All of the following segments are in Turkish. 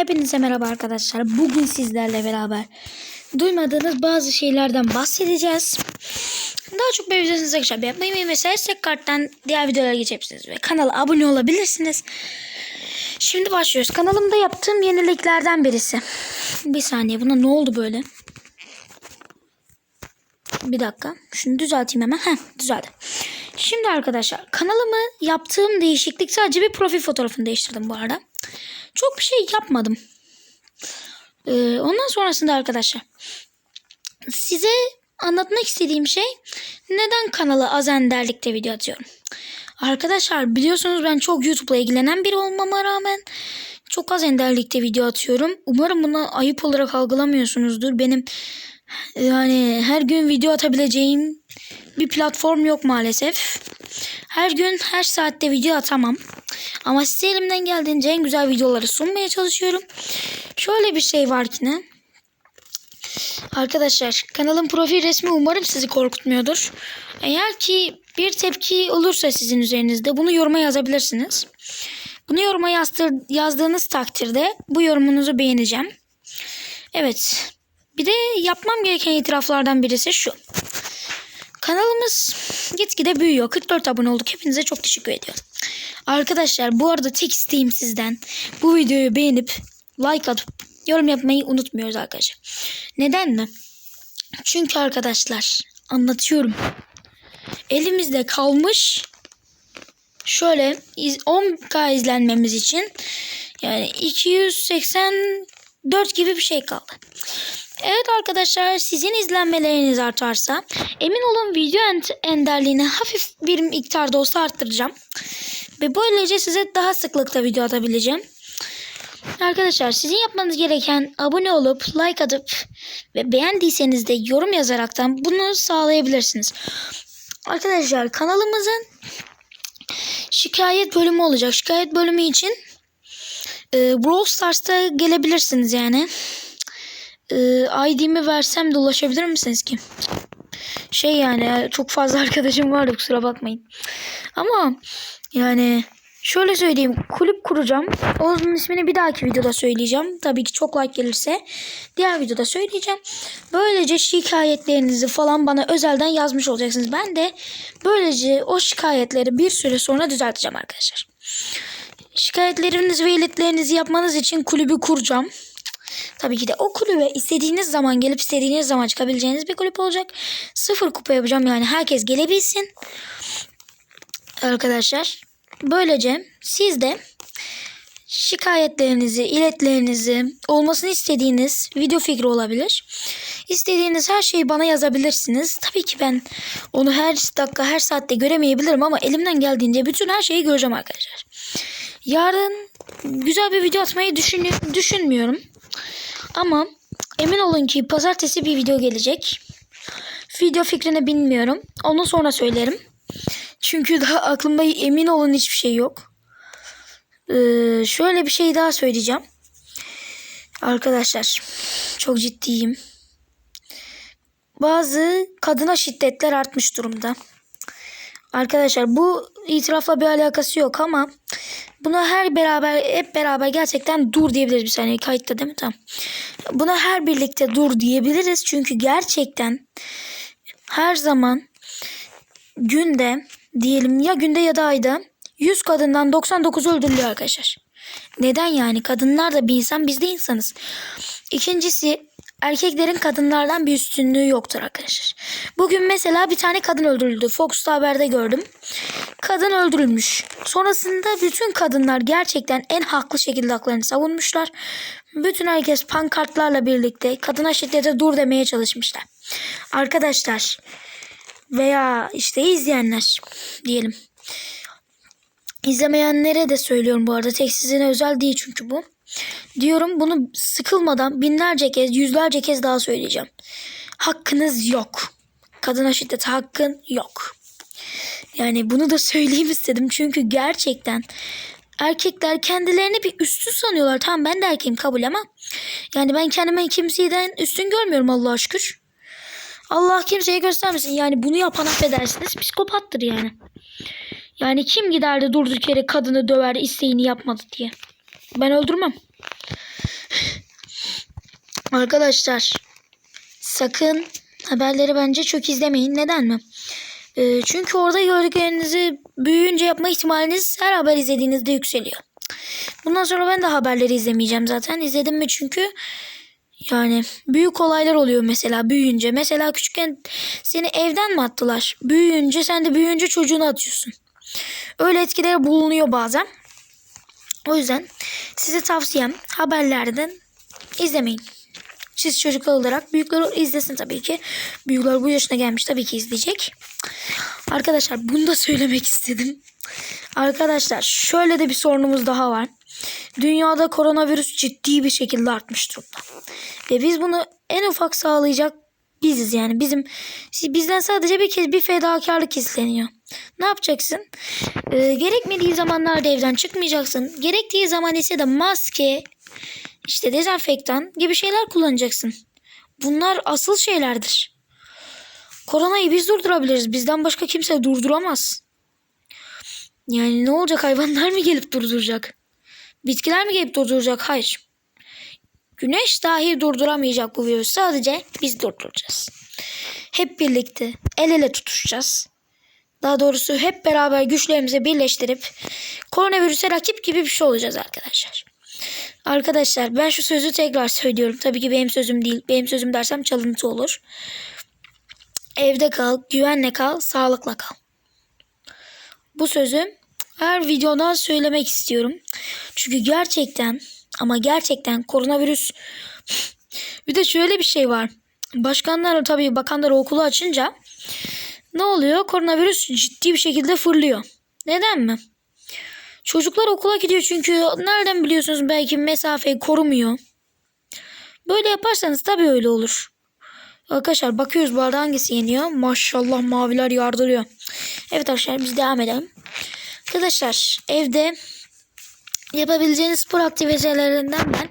Hepinize merhaba arkadaşlar. Bugün sizlerle beraber duymadığınız bazı şeylerden bahsedeceğiz. Daha çok beğenirseniz arkadaşlar yapmayı ve destek karttan diğer videolara geçebilirsiniz ve kanala abone olabilirsiniz. Şimdi başlıyoruz. Kanalımda yaptığım yeniliklerden birisi. Bir saniye buna ne oldu böyle? Bir dakika. Şunu düzelteyim hemen. Heh, düzeldi. Şimdi arkadaşlar kanalımı yaptığım değişiklik sadece bir profil fotoğrafını değiştirdim bu arada. Çok bir şey yapmadım. Ee, ondan sonrasında arkadaşlar size anlatmak istediğim şey neden kanala az enderlikte video atıyorum. Arkadaşlar biliyorsunuz ben çok YouTube'la ilgilenen biri olmama rağmen çok az enderlikte video atıyorum. Umarım bunu ayıp olarak algılamıyorsunuzdur. Benim yani her gün video atabileceğim bir platform yok maalesef. Her gün her saatte video atamam. Ama size elimden geldiğince en güzel videoları sunmaya çalışıyorum. Şöyle bir şey var ki ne? Arkadaşlar kanalın profil resmi umarım sizi korkutmuyordur. Eğer ki bir tepki olursa sizin üzerinizde bunu yoruma yazabilirsiniz. Bunu yoruma yazdır, yazdığınız takdirde bu yorumunuzu beğeneceğim. Evet. Bir de yapmam gereken itiraflardan birisi şu. Kanalımız gitgide büyüyor. 44 abone olduk. Hepinize çok teşekkür ediyorum. Arkadaşlar bu arada tek isteğim sizden bu videoyu beğenip like atıp yorum yapmayı unutmuyoruz arkadaşlar. Neden mi? Çünkü arkadaşlar anlatıyorum. Elimizde kalmış şöyle 10k izlenmemiz için yani 284 gibi bir şey kaldı. Evet arkadaşlar sizin izlenmeleriniz artarsa emin olun video enderliğini hafif bir miktarda olsa arttıracağım. Ve böylece size daha sıklıkla video atabileceğim. Arkadaşlar sizin yapmanız gereken abone olup like atıp ve beğendiyseniz de yorum yazaraktan bunu sağlayabilirsiniz. Arkadaşlar kanalımızın şikayet bölümü olacak. Şikayet bölümü için e, Brawl Stars'ta gelebilirsiniz yani. E, ID'mi versem de ulaşabilir misiniz ki? Şey yani çok fazla arkadaşım vardı kusura bakmayın. Ama yani şöyle söyleyeyim kulüp kuracağım. Onun ismini bir dahaki videoda söyleyeceğim. Tabii ki çok like gelirse diğer videoda söyleyeceğim. Böylece şikayetlerinizi falan bana özelden yazmış olacaksınız. Ben de böylece o şikayetleri bir süre sonra düzelteceğim arkadaşlar. Şikayetlerinizi ve iletlerinizi yapmanız için kulübü kuracağım. Tabii ki de o kulübe istediğiniz zaman gelip istediğiniz zaman çıkabileceğiniz bir kulüp olacak. Sıfır kupa yapacağım yani herkes gelebilsin. Arkadaşlar böylece siz de şikayetlerinizi, iletlerinizi, olmasını istediğiniz video fikri olabilir. İstediğiniz her şeyi bana yazabilirsiniz. Tabii ki ben onu her dakika, her saatte göremeyebilirim ama elimden geldiğince bütün her şeyi göreceğim arkadaşlar. Yarın güzel bir video atmayı düşün düşünmüyorum. Ama emin olun ki pazartesi bir video gelecek. Video fikrini bilmiyorum. Onu sonra söylerim. Çünkü daha aklımda emin olun hiçbir şey yok. Ee, şöyle bir şey daha söyleyeceğim. Arkadaşlar çok ciddiyim. Bazı kadına şiddetler artmış durumda. Arkadaşlar bu itirafla bir alakası yok ama buna her beraber hep beraber gerçekten dur diyebiliriz bir saniye kayıtta değil mi tamam. Buna her birlikte dur diyebiliriz çünkü gerçekten her zaman günde diyelim ya günde ya da ayda 100 kadından 99 öldürülüyor arkadaşlar. Neden yani? Kadınlar da bir insan biz de insanız. İkincisi erkeklerin kadınlardan bir üstünlüğü yoktur arkadaşlar. Bugün mesela bir tane kadın öldürüldü. Fox'ta haberde gördüm. Kadın öldürülmüş. Sonrasında bütün kadınlar gerçekten en haklı şekilde haklarını savunmuşlar. Bütün herkes pankartlarla birlikte kadına şiddete dur demeye çalışmışlar. Arkadaşlar veya işte izleyenler diyelim. İzlemeyenlere de söylüyorum bu arada. Tek sizine özel değil çünkü bu. Diyorum bunu sıkılmadan binlerce kez, yüzlerce kez daha söyleyeceğim. Hakkınız yok. Kadına şiddet hakkın yok. Yani bunu da söyleyeyim istedim. Çünkü gerçekten erkekler kendilerini bir üstün sanıyorlar. Tamam ben de erkeğim kabul ama yani ben kendime kimseden üstün görmüyorum Allah'a şükür. Allah kimseye göstermesin. Yani bunu yapan affedersiniz psikopattır yani. Yani kim giderdi durduk yere kadını döver isteğini yapmadı diye. Ben öldürmem. Arkadaşlar sakın haberleri bence çok izlemeyin. Neden mi? Ee, çünkü orada gördüklerinizi büyüyünce yapma ihtimaliniz her haber izlediğinizde yükseliyor. Bundan sonra ben de haberleri izlemeyeceğim zaten. İzledim mi çünkü yani büyük olaylar oluyor mesela büyüyünce. Mesela küçükken seni evden mi attılar? Büyüyünce sen de büyüyünce çocuğunu atıyorsun. Öyle etkiler bulunuyor bazen. O yüzden size tavsiyem haberlerden izlemeyin. Siz çocuklar olarak büyükler izlesin tabii ki. Büyükler bu yaşına gelmiş tabii ki izleyecek. Arkadaşlar bunu da söylemek istedim. Arkadaşlar şöyle de bir sorunumuz daha var. Dünyada koronavirüs ciddi bir şekilde artmış durumda. Ve biz bunu en ufak sağlayacak biziz yani. Bizim bizden sadece bir kez bir fedakarlık isteniyor. Ne yapacaksın? Ee, gerekmediği zamanlarda evden çıkmayacaksın. Gerektiği zaman ise de maske, işte dezenfektan gibi şeyler kullanacaksın. Bunlar asıl şeylerdir. Koronayı biz durdurabiliriz. Bizden başka kimse durduramaz. Yani ne olacak hayvanlar mı gelip durduracak? Bitkiler mi gelip durduracak? Hayır. Güneş dahi durduramayacak bu virüsü. Sadece biz durduracağız. Hep birlikte el ele tutuşacağız. Daha doğrusu hep beraber güçlerimizi birleştirip koronavirüse rakip gibi bir şey olacağız arkadaşlar. Arkadaşlar ben şu sözü tekrar söylüyorum. Tabii ki benim sözüm değil. Benim sözüm dersem çalıntı olur. Evde kal, güvenle kal, sağlıkla kal. Bu sözü her videoda söylemek istiyorum. Çünkü gerçekten ama gerçekten koronavirüs bir de şöyle bir şey var. Başkanlar tabii bakanlar okulu açınca ne oluyor? Koronavirüs ciddi bir şekilde fırlıyor. Neden mi? Çocuklar okula gidiyor çünkü nereden biliyorsunuz belki mesafeyi korumuyor. Böyle yaparsanız tabii öyle olur. Arkadaşlar bakıyoruz bu arada hangisi yeniyor. Maşallah maviler yardırıyor. Evet arkadaşlar biz devam edelim. Arkadaşlar evde yapabileceğiniz spor aktivitelerinden ben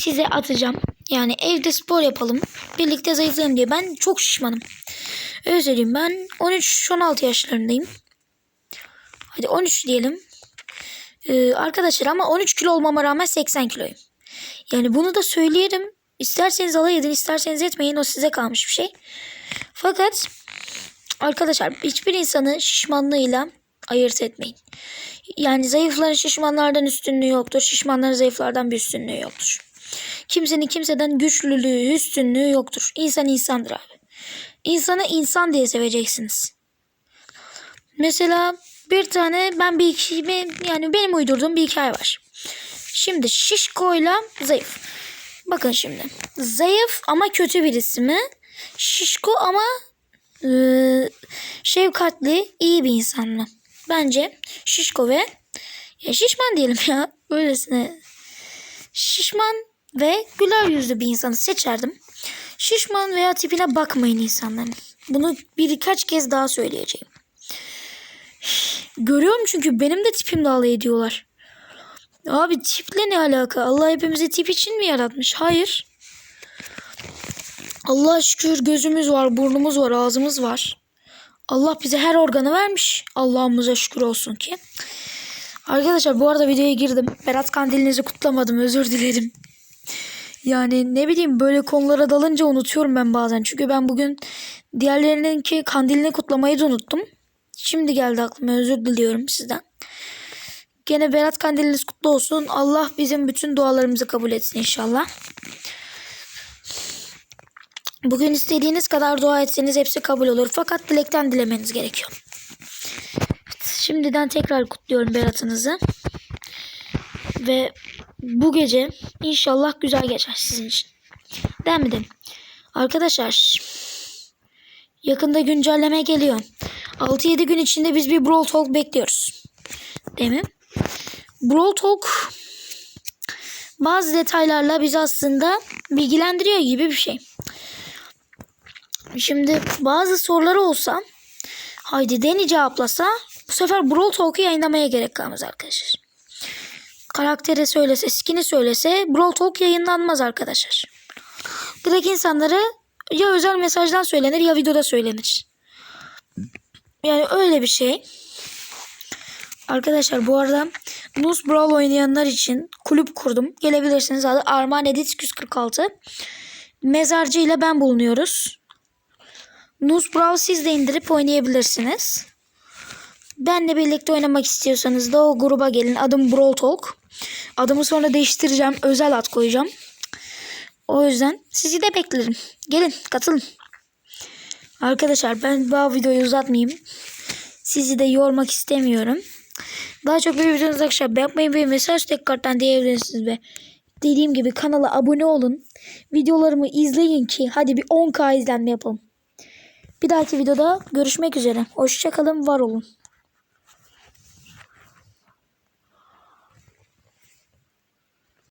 size atacağım. Yani evde spor yapalım. Birlikte zayıflayalım diye. Ben çok şişmanım. Öyle söyleyeyim ben 13-16 yaşlarındayım. Hadi 13 diyelim. Ee, arkadaşlar ama 13 kilo olmama rağmen 80 kiloyum. Yani bunu da söyleyelim. İsterseniz alay edin isterseniz etmeyin o size kalmış bir şey. Fakat arkadaşlar hiçbir insanı şişmanlığıyla ayırt etmeyin. Yani zayıfların şişmanlardan üstünlüğü yoktur. Şişmanların zayıflardan bir üstünlüğü yoktur. Kimsenin kimseden güçlülüğü, üstünlüğü yoktur. İnsan insandır abi. İnsanı insan diye seveceksiniz. Mesela bir tane ben bir iki yani benim uydurduğum bir hikaye var. Şimdi şişkoyla zayıf. Bakın şimdi. Zayıf ama kötü birisi mi? Şişko ama e, şefkatli, iyi bir insan mı? Bence şişko ve ya şişman diyelim ya. Böylesine şişman ve güler yüzlü bir insanı seçerdim. Şişman veya tipine bakmayın insanların. Bunu birkaç kez daha söyleyeceğim. Görüyorum çünkü benim de tipimle alay ediyorlar. Abi tiple ne alaka? Allah hepimizi tip için mi yaratmış? Hayır. Allah şükür gözümüz var, burnumuz var, ağzımız var. Allah bize her organı vermiş. Allah'ımıza şükür olsun ki. Arkadaşlar bu arada videoya girdim. Berat Kandilinizi kutlamadım. Özür dilerim. Yani ne bileyim böyle konulara dalınca unutuyorum ben bazen. Çünkü ben bugün diğerlerininki kandilini kutlamayı da unuttum. Şimdi geldi aklıma özür diliyorum sizden. Gene Berat Kandiliniz kutlu olsun. Allah bizim bütün dualarımızı kabul etsin inşallah. Bugün istediğiniz kadar dua etseniz hepsi kabul olur. Fakat dilekten dilemeniz gerekiyor. Evet, şimdiden tekrar kutluyorum Berat'ınızı. Ve bu gece inşallah güzel geçer sizin için. Devam edelim. Arkadaşlar yakında güncelleme geliyor. 6-7 gün içinde biz bir Brawl Talk bekliyoruz. Değil mi? Brawl Talk bazı detaylarla bizi aslında bilgilendiriyor gibi bir şey. Şimdi bazı soruları olsa haydi Deni cevaplasa bu sefer Brawl Talk'u yayınlamaya gerek kalmaz arkadaşlar. Karakteri söylese, skin'i söylese Brawl Talk yayınlanmaz arkadaşlar. Direkt insanları ya özel mesajdan söylenir ya videoda söylenir. Yani öyle bir şey. Arkadaşlar bu arada Nus Brawl oynayanlar için kulüp kurdum. Gelebilirsiniz. Adı Arman Edit 246. Mezarcı ile ben bulunuyoruz. Nus Brawl siz de indirip oynayabilirsiniz. Benle birlikte oynamak istiyorsanız da o gruba gelin. Adım Brawl Talk. Adımı sonra değiştireceğim. Özel ad koyacağım. O yüzden sizi de beklerim. Gelin katılın. Arkadaşlar ben bu videoyu uzatmayayım. Sizi de yormak istemiyorum. Daha çok bir videonuz arkadaşlar yapmayın ve mesaj tekrardan diyebilirsiniz ve dediğim gibi kanala abone olun. Videolarımı izleyin ki hadi bir 10k izlenme yapalım. Bir dahaki videoda görüşmek üzere. Hoşçakalın var olun.